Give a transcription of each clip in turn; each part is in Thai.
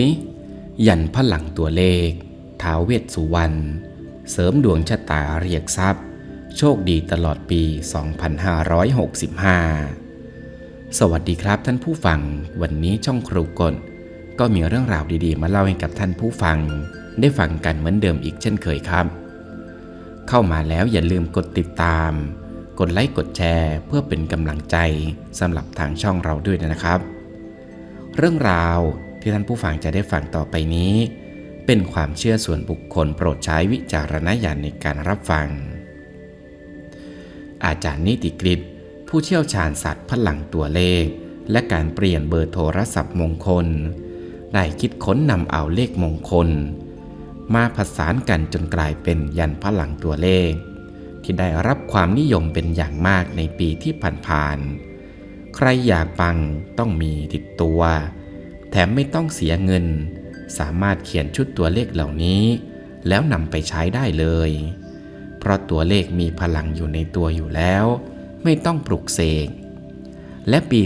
ย ยันพลังตัวเลขท้าวเวสสุวรรณ เสริมดวงชะตาเรียกทรัพย์ โชคดีตลอดปี 2565 สวัสดีครับท่านผู้ฟัง วันนี้ช่องครูกลก็มีเรื่องราวดีๆ มาเล่าให้กับท่านผู้ฟัง ได้ฟังกันเหมือนเดิมอีกเช่นเคยครับ เข้ามาแล้วอย่าลืมกดติดตาม กดไลค์กดแชร์ เพื่อเป็นกำลังใจสำหรับทางช่องเราด้วยนะครับ เรื่องราว ที่ท่านผู้ฟังจะได้ฟังต่อไปนี้ เป็นความเชื่อส่วนบุคคลโปรดใช้วิจารณญาณในการรับฟัง อาจารย์นิติกฤตผู้เชี่ยวชาญศาสตร์พลังตัวเลข และการเปลี่ยนเบอร์โทรศัพท์มงคล ได้คิดค้นนำเอาเลขมงคล มาผสานกันจนกลายเป็นยันพลังตัวเลข ที่ได้รับความนิยมเป็นอย่างมากในปีที่ผ่านๆใครอยากปังต้องมีติดตัว แถมไม่ต้องเสียเงิน สามารถเขียนชุดตัวเลขเหล่านี้ แล้วนำไปใช้ได้เลย เพราะตัวเลขมีพลังอยู่ในตัวอยู่แล้ว ไม่ต้องปลุกเสก และปี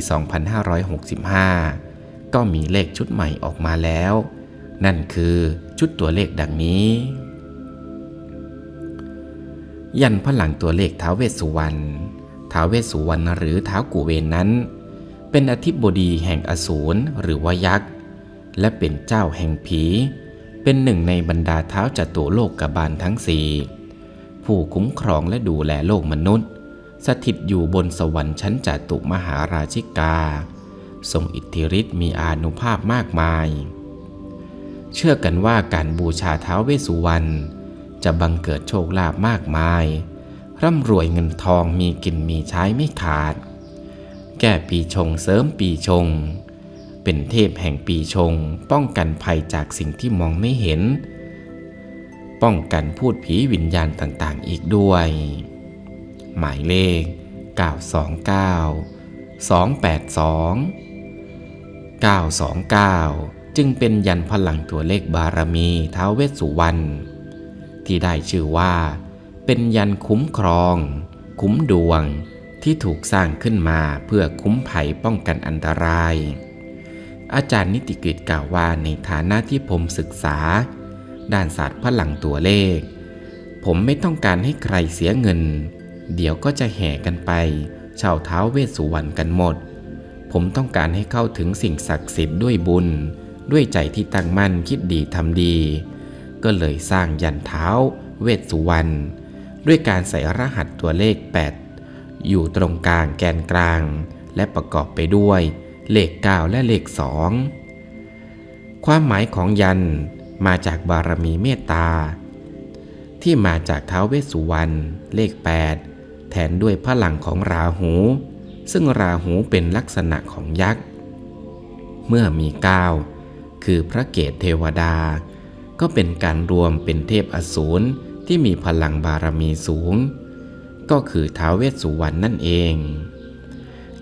2565 ก็มีเลขชุดใหม่ออกมาแล้ว นั่นคือชุดตัวเลขดังนี้ ยันพลังตัวเลขท้าวเวสสุวรรณท้าวเวสสุวรรณหรือท้าวกุเวนนั้น เป็นอธิบดีแห่งอสูรหรือว่ายักษ์ และเป็นเจ้าแห่งผี เป็นหนึ่งในบรรดาเท้าจัตุโลกกบาลทั้งสี่ผู้คุ้มครองและดูแลโลกมนุษย์ สถิตอยู่บนสวรรค์ชั้นจัตุมหาราชิกา ทรงอิทธิฤทธิ์มีอานุภาพมากมาย เชื่อกันว่าการบูชาเท้าเวสุวรรณจะบังเกิดโชคลาภมากมาย ร่ำรวยเงินทองมีกินมีใช้ไม่ขาด แก้ปีชงเสริมปีชง เป็นเทพแห่งปีชง ป้องกันภัยจากสิ่งที่มองไม่เห็น ป้องกันพูดผีวิญญาณต่างๆ อีกด้วย หมายเลข 929 282 929 จึงเป็นยันพลังตัวเลขบารมีท้าวเวสสุวรรณที่ได้ชื่อว่า เป็นยันคุ้มครอง คุ้มดวง ที่ถูกสร้างขึ้นมาเพื่อคุ้มภัยป้องกันอันตราย อาจารย์นิติกฤตกล่าวว่าในฐานะที่ผมศึกษา ด้านศาสตร์พลังตัวเลข ผมไม่ต้องการให้ใครเสียเงิน เดี๋ยวก็จะแห่กันไปเช่าเท้าเวสสุวรรณกันหมด ผมต้องการให้เข้าถึงสิ่งศักดิ์สิทธิ์ด้วยบุญ ด้วยใจที่ตั้งมั่นคิดดีทำดี ก็เลยสร้างยันเท้าเวสสุวรรณด้วยการใส่รหัสตัวเลข8 อยู่ตรงกลางแกนกลาง และประกอบไปด้วยเลข 9 และเลข 2 ความหมายของยันมาจากบารมีเมตตา ที่มาจากท้าวเวสสุวรรณเลข 8 แทนด้วยพลังของราหู ซึ่งราหูเป็นลักษณะของยักษ์ เมื่อมี 9 คือพระเกศเทวดา ก็เป็นการรวมเป็นเทพอสูรที่มีพลังบารมีสูง ก็คือท้าวเวสสุวรรณนั่นเอง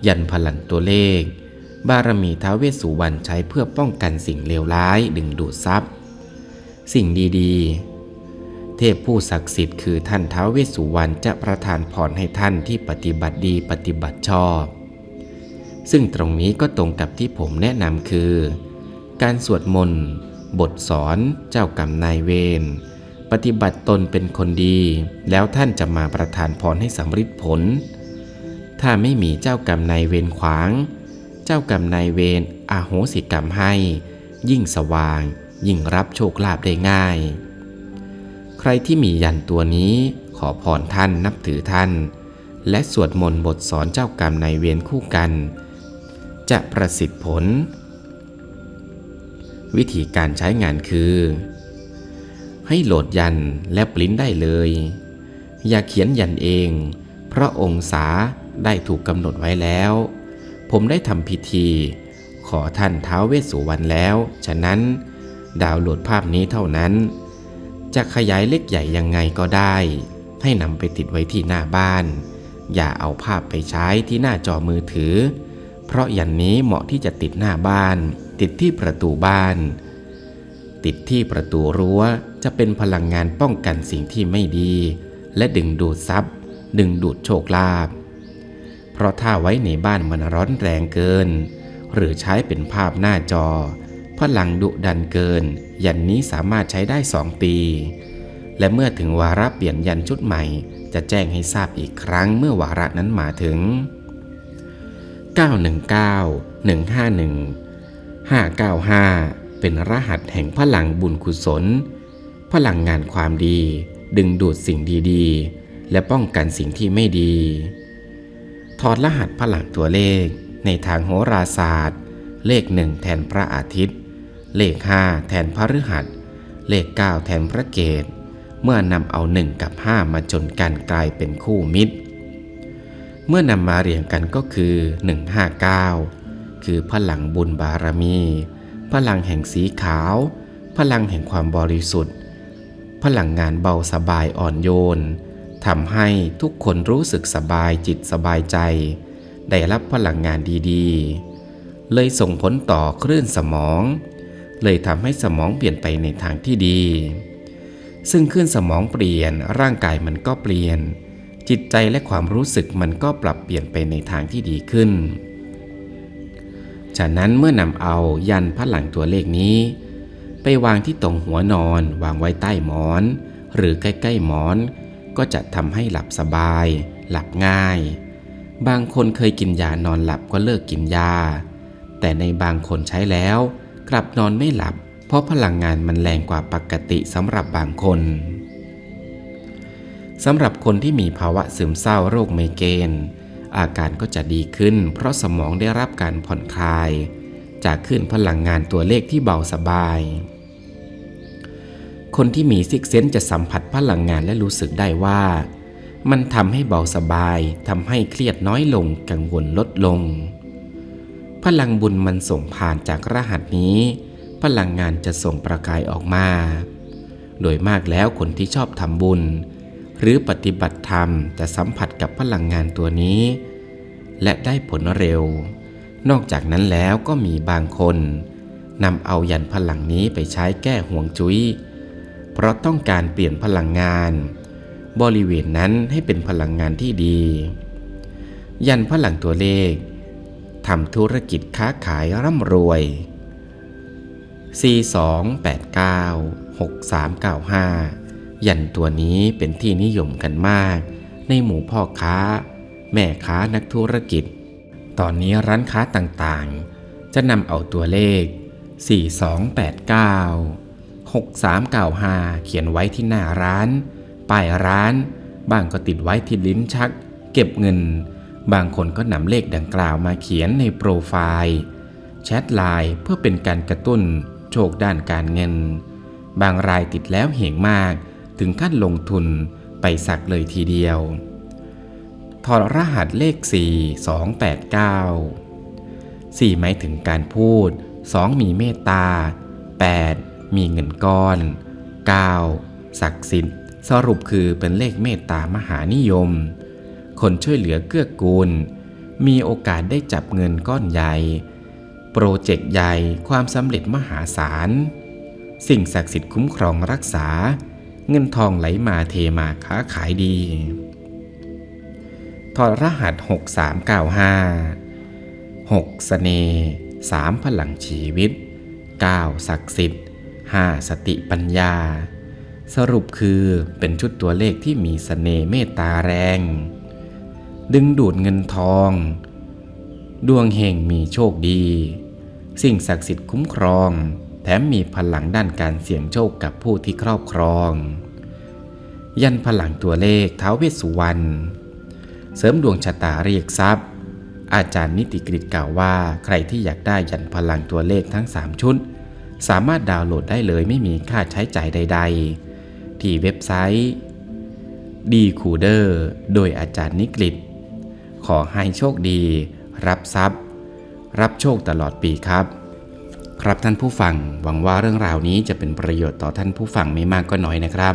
ยันพลังตัวเลข บารมีท้าวเวสสุวรรณใช้เพื่อป้องกันสิ่งเลวร้ายดึงดูดทรัพย์ สิ่งดีๆ เทพผู้ศักดิ์สิทธิ์คือท่านท้าวเวสสุวรรณจะประทานพรให้ท่านที่ปฏิบัติดีปฏิบัติชอบ ซึ่งตรงนี้ก็ตรงกับที่ผมแนะนำคือ การสวดมนต์ บทสอน เจ้ากรรมนายเวร ปฏิบัติตนเป็นคนดี แล้วท่านจะมาประทานพรให้สำเร็จผล ถ้าไม่มีเจ้ากรรมนายเวรขวาง เจ้ากรรมนายเวรอาโหสิกรรมให้ ยิ่งสว่าง ยิ่งรับโชคลาภได้ง่าย ใครที่มียันตัวนี้ขอพรท่านนับถือท่าน และสวดมนต์บทสอนเจ้ากรรมนายเวรคู่กัน จะประสิทธิ์ผล วิธีการใช้งานคือ ให้โหลดยันและปริ้นได้เลย อย่าเขียนยันเอง เพราะองศาได้ถูกกำหนดไว้แล้ว ผมได้ทำพิธี ขอท่านเท้าวเวสสุวรรณแล้ว ฉะนั้น ดาวน์โหลดภาพนี้เท่านั้น จะขยายเล็กใหญ่ยังไงก็ได้ ให้นำไปติดไว้ที่หน้าบ้าน อย่าเอาภาพไปใช้ที่หน้าจอมือถือ เพราะยันนี้เหมาะที่จะติดหน้าบ้าน ติดที่ประตูบ้าน ติดที่ประตูรั้วจะเป็นพลังงานป้องกันสิ่งที่ไม่ดี และดึงดูดทรัพย์ ดึงดูดโชคลาภเพราะถ้าไว้ในบ้านมันร้อนแรงเกิน หรือใช้เป็นภาพหน้าจอ พลังดุดันเกิน ยันนี้สามารถใช้ได้สองปี และเมื่อถึงวาระเปลี่ยนยันชุดใหม่ จะแจ้งให้ทราบอีกครั้งเมื่อวาระนั้นมาถึง 919 151 595 เป็นรหัสแห่งพลังบุญกุศล พลังงานความดี ดึงดูดสิ่งดีๆ และป้องกันสิ่งที่ไม่ดี ถอดรหัสพลังตัวเลขในทางโหราศาสตร์ เลขหนึ่งแทนพระอาทิตย์ เลขห้าแทนพฤหัส เลขเก้าแทนพระเกตเมื่อนำเอาหนึ่งกับห้ามาจนกันกลายเป็นคู่มิตร เมื่อนำมาเรียงกันก็คือ 159 คือพลังบุญบารมี พลังแห่งสีขาว พลังแห่งความบริสุทธิ์ พลังงานเบาสบายอ่อนโยนทำให้ทุกคนรู้สึกสบายจิตสบายใจ ได้รับพลังงานดีๆ เลยส่งผลต่อคลื่นสมอง เลยทำให้สมองเปลี่ยนไปในทางที่ดี ซึ่งคลื่นสมองเปลี่ยนร่างกายมันก็เปลี่ยน จิตใจและความรู้สึกมันก็ปรับเปลี่ยนไปในทางที่ดีขึ้น ฉะนั้นเมื่อนำเอายันพลังตัวเลขนี้ ไปวางที่ตรงหัวนอนวางไว้ใต้หมอน หรือใกล้ๆหมอน ก็จะทำให้หลับสบาย หลับง่าย บางคนเคยกินยานอนหลับก็เลิกกินยา แต่ในบางคนใช้แล้ว กลับนอนไม่หลับ เพราะพลังงานมันแรงกว่าปกติสำหรับบางคนสำหรับคนที่มีภาวะซึมเศร้าโรคไมเกรน อาการก็จะดีขึ้น เพราะสมองได้รับการผ่อนคลาย จากขึ้นพลังงานตัวเลขที่เบาสบาย คนที่มีซิกเซนจะสัมผัสพลังงานและรู้สึกได้ว่า มันทำให้เบาสบายทำให้เครียดน้อยลงกังวลลดลง พลังบุญมันส่งผ่านจากรหัสนี้ พลังงานจะส่งประกายออกมา โดยมากแล้วคนที่ชอบทำบุญ หรือปฏิบัติธรรมจะสัมผัส กับพลังงานตัวนี้ และได้ผลเร็ว นอกจากนั้นแล้วก็มีบางคนนำเอายันพลังนี้ไปใช้แก้ห่วงจุ้ย เพราะต้องการเปลี่ยนพลังงาน บริเวณนั้นให้เป็นพลังงานที่ดี ยันพลังตัวเลขทำธุรกิจค้าขายร่ำรวย 4289 6395 ยันตัวนี้เป็นที่นิยมกันมาก ในหมู่พ่อค้า แม่ค้านักธุรกิจ ตอนนี้ร้านค้าต่างๆ จะนำเอาตัวเลข 4289 6395 เขียนไว้ที่หน้าร้าน ป้ายร้าน บางก็ติดไว้ที่ลิ้นชัก เก็บเงิน บางคนก็นำเลขดังกล่าวมาเขียนในโปรไฟล์แชทไลน์เพื่อเป็นการกระตุ้นโชคด้านการเงิน บางรายติดแล้วเหงมากถึงขั้นลงทุน ไปสักเลยทีเดียว ถอดรหัสเลข 4 2 8 9 4 หมายถึงการพูด 2 มีเมตตา 8 มีเงินก้อน 9 ศักดิ์สิทธิ์ สรุปคือเป็นเลขเมตตามหานิยม คนช่วยเหลือเกื้อกูล มีโอกาสได้จับเงินก้อนใหญ่ โปรเจกต์ใหญ่ความสำเร็จมหาศาล สิ่งศักดิ์สิทธิ์คุ้มครองรักษา เงินทองไหลมาเทมาค้าขายดีถอดรหัส 6395 6เสน่ห์3พลังชีวิต 9 ศักดิ์สิทธิ์ 5 สติปัญญา สรุปคือเป็นชุดตัวเลขที่มีสเสน่ห์เมตตาแรง ดึงดูดเงินทอง ดวงเฮงมีโชคดี สิ่งศักดิ์สิทธิ์คุ้มครอง แถมมีพลังด้านการเสี่ยงโชคกับผู้ที่ครอบครอง ยันพลังตัวเลขเท้าเวสสุวรรณเสริมดวงชะตาเรียกทรัพย์ อาจารย์นิติกฤษกล่าวว่าใครที่อยากได้ยันพลังตัวเลขทั้ง 3 ชุด สามารถดาวน์โหลดได้เลยไม่มีค่าใช้จ่ายใด ๆ ที่เว็บไซต์ดีคูเดอร์โดยอาจารย์นิกฤษขอให้โชคดี รับทรัพย์ รับโชคตลอดปีครับ ครับท่านผู้ฟังหวังว่าเรื่องราวนี้จะเป็นประโยชน์ต่อท่านผู้ฟังไม่มากก็น้อยนะครับ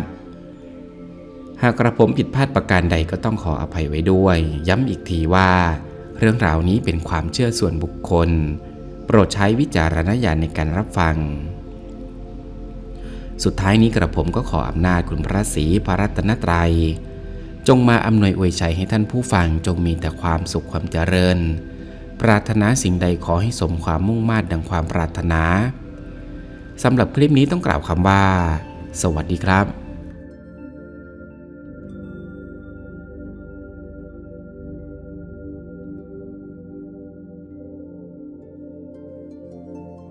หากกระผมผิดพลาดประการใดก็ต้องขออภัยไว้ด้วย ย้ำอีกทีว่า เรื่องราวนี้เป็นความเชื่อส่วนบุคคล โปรดใช้วิจารณญาณในการรับฟัง สุดท้ายนี้กระผมก็ขออำนาจคุณพระศรีพระรัตนตรัย จงมาอำนวยอวยชัยให้ท่านผู้ฟังจงมีแต่ความสุขความเจริญ ปรารถนาสิ่งใดขอให้สมความมุ่งมา่ดังความปรารถนาสำหรับคลิปนี้ต้องกล่าวคำว่า สวัสดีครับ